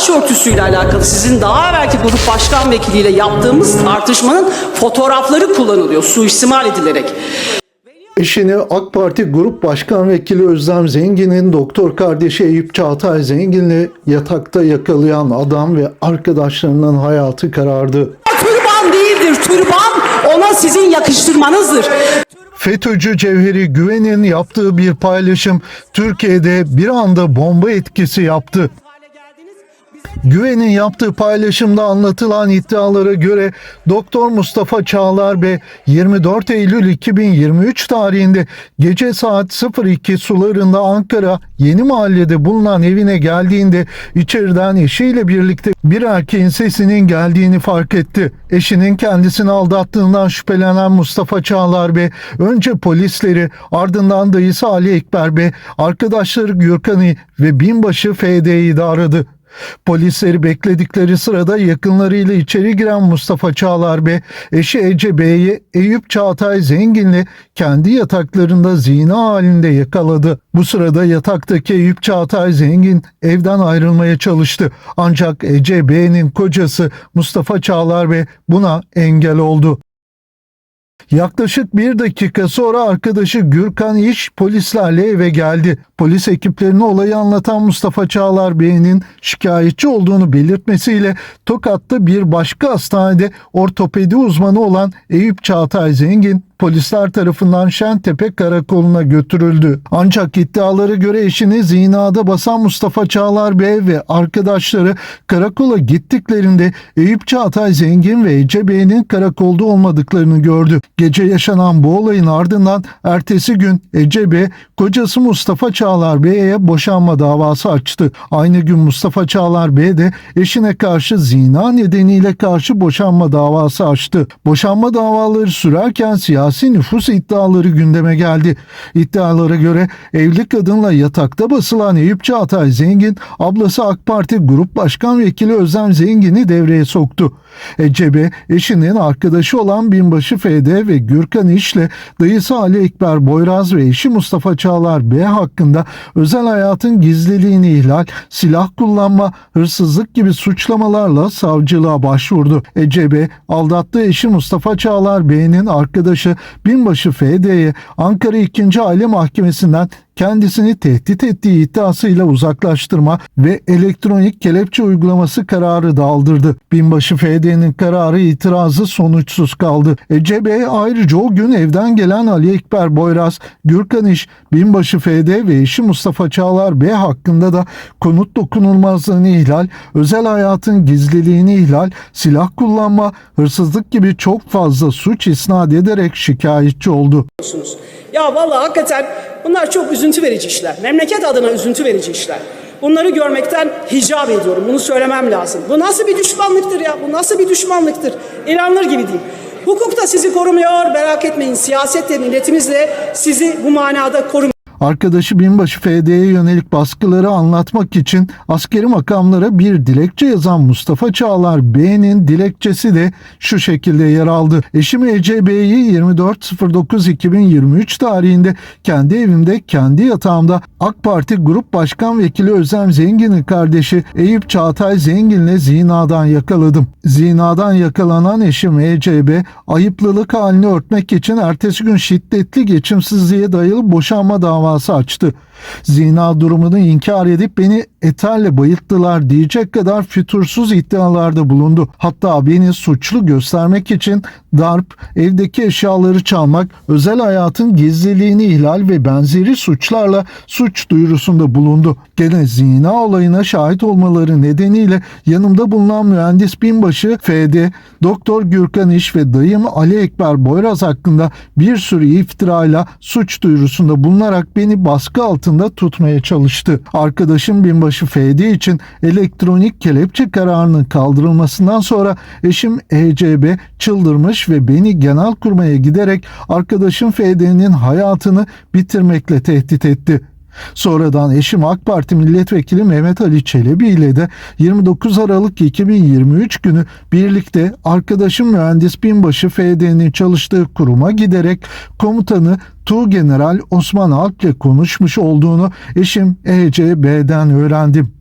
başörtüsüyle alakalı sizin daha evvelki grup başkan vekiliyle yaptığımız tartışmanın fotoğrafları kullanılıyor suistimal edilerek. Eşini AK Parti Grup Başkan Vekili Özlem Zengin'in doktor kardeşi Eyüp Çağatay Zengin'le yatakta yakalayan adam ve arkadaşlarının hayatı karardı. Türban değildir, türban ona sizin yakıştırmanızdır. FETÖ'cü Cevheri Güven'in yaptığı bir paylaşım Türkiye'de bir anda bomba etkisi yaptı. Güven'in yaptığı paylaşımda anlatılan iddialara göre Doktor Mustafa Çağlar Bey 24 Eylül 2023 tarihinde gece saat 02 sularında Ankara Yeni Mahalle'de bulunan evine geldiğinde içeriden eşiyle birlikte bir erkeğin sesinin geldiğini fark etti. Eşinin kendisini aldattığından şüphelenen Mustafa Çağlar Bey önce polisleri ardından dayısı Ali Ekber Bey arkadaşları Gürkan'ı ve binbaşı FD'yi de aradı. Polisleri bekledikleri sırada yakınlarıyla içeri giren Mustafa Çağlar Bey, eşi Ece Bey'i Eyüp Çağatay Zengin'le kendi yataklarında zina halinde yakaladı. Bu sırada yataktaki Eyüp Çağatay Zengin evden ayrılmaya çalıştı. Ancak Ece Bey'in kocası Mustafa Çağlar Bey buna engel oldu. Yaklaşık bir dakika sonra arkadaşı Gürkan İş polislerle eve geldi. Polis ekiplerine olayı anlatan Mustafa Çağlar Bey'in şikayetçi olduğunu belirtmesiyle Tokat'ta bir başka hastanede ortopedi uzmanı olan Eyüp Çağatay Zengin polisler tarafından Şentepe Karakolu'na götürüldü. Ancak iddialara göre eşini zinada basan Mustafa Çağlar Bey ve arkadaşları karakola gittiklerinde Eyüp Çağatay Zengin ve Ece Bey'in karakolda olmadıklarını gördü. Gece yaşanan bu olayın ardından ertesi gün Ece Bey kocası Mustafa Çağlar Bey'e boşanma davası açtı. Aynı gün Mustafa Çağlar Bey de eşine karşı zina nedeniyle karşı boşanma davası açtı. Boşanma davaları sürerken siyasi nüfus iddiaları gündeme geldi. İddialara göre evli kadınla yatakta basılan Eyüp Çağatay Zengin, ablası AK Parti Grup Başkan Vekili Özlem Zengin'i devreye soktu. Ecebe, eşinin arkadaşı olan Binbaşı FD ve Gürkan İş'le dayısı Ali Ekber Boyraz ve eşi Mustafa Çağlar B hakkında özel hayatın gizliliğini ihlal, silah kullanma, hırsızlık gibi suçlamalarla savcılığa başvurdu. Ecebe, aldattığı eşi Mustafa Çağlar Bey'in arkadaşı Binbaşı FD'ye Ankara 2. Aile Mahkemesi'nden kendisini tehdit ettiği iddiasıyla uzaklaştırma ve elektronik kelepçe uygulaması kararı da aldırdı. Binbaşı FD'nin kararı itirazı sonuçsuz kaldı. Ece Bey ayrıca o gün evden gelen Ali Ekber Boyraz, Gürkan İş, Binbaşı FD ve eşi Mustafa Çağlar Bey hakkında da konut dokunulmazlığını ihlal, özel hayatın gizliliğini ihlal, silah kullanma, hırsızlık gibi çok fazla suç isnat ederek şikayetçi oldu. Ya vallahi hakikaten bunlar çok üzüntü verici işler. Memleket adına üzüntü verici işler. Bunları görmekten hicap ediyorum. Bunu söylemem lazım. Bu nasıl bir düşmanlıktır ya? Bu nasıl bir düşmanlıktır? İnanılır gibi değil. Hukuk da sizi korumuyor. Merak etmeyin. Siyasetle, milletimizle sizi bu manada korumuyor. Arkadaşı binbaşı FD'ye yönelik baskıları anlatmak için askeri makamlara bir dilekçe yazan Mustafa Çağlar Bey'in dilekçesi de şu şekilde yer aldı. Eşim Ece Bey'i 24.09.2023 tarihinde kendi evimde kendi yatağımda AK Parti Grup Başkan Vekili Özlem Zengin'in kardeşi Eyüp Çağatay Zengin'le zinadan yakaladım. Zinadan yakalanan eşim ECB ayıplılık halini örtmek için ertesi gün şiddetli geçimsizliğe dayalı boşanma davası açtı. Zina durumunu inkar edip beni eterle bayılttılar diyecek kadar fütursuz iddialarda bulundu. Hatta beni suçlu göstermek için darp, evdeki eşyaları çalmak, özel hayatın gizliliğini ihlal ve benzeri suçlarla suç duyurusunda bulundu. Gene zina olayına şahit olmaları nedeniyle yanımda bulunan mühendis binbaşı FD, Doktor Gürkan İş ve dayım Ali Ekber Boyraz hakkında bir sürü iftirayla suç duyurusunda bulunarak beni baskı altında tutmaya çalıştı. Arkadaşım binbaşı FD için elektronik kelepçe kararının kaldırılmasından sonra eşim ECB çıldırmış ve beni genel kurmaya giderek arkadaşım FD'nin hayatını bitirmekle tehdit etti. Sonradan eşim AK Parti milletvekili Mehmet Ali Çelebi ile de 29 Aralık 2023 günü birlikte arkadaşım mühendis binbaşı FD'nin çalıştığı kuruma giderek komutanı Tuğgeneral Osman Alp ile konuşmuş olduğunu eşim ECB'den öğrendim.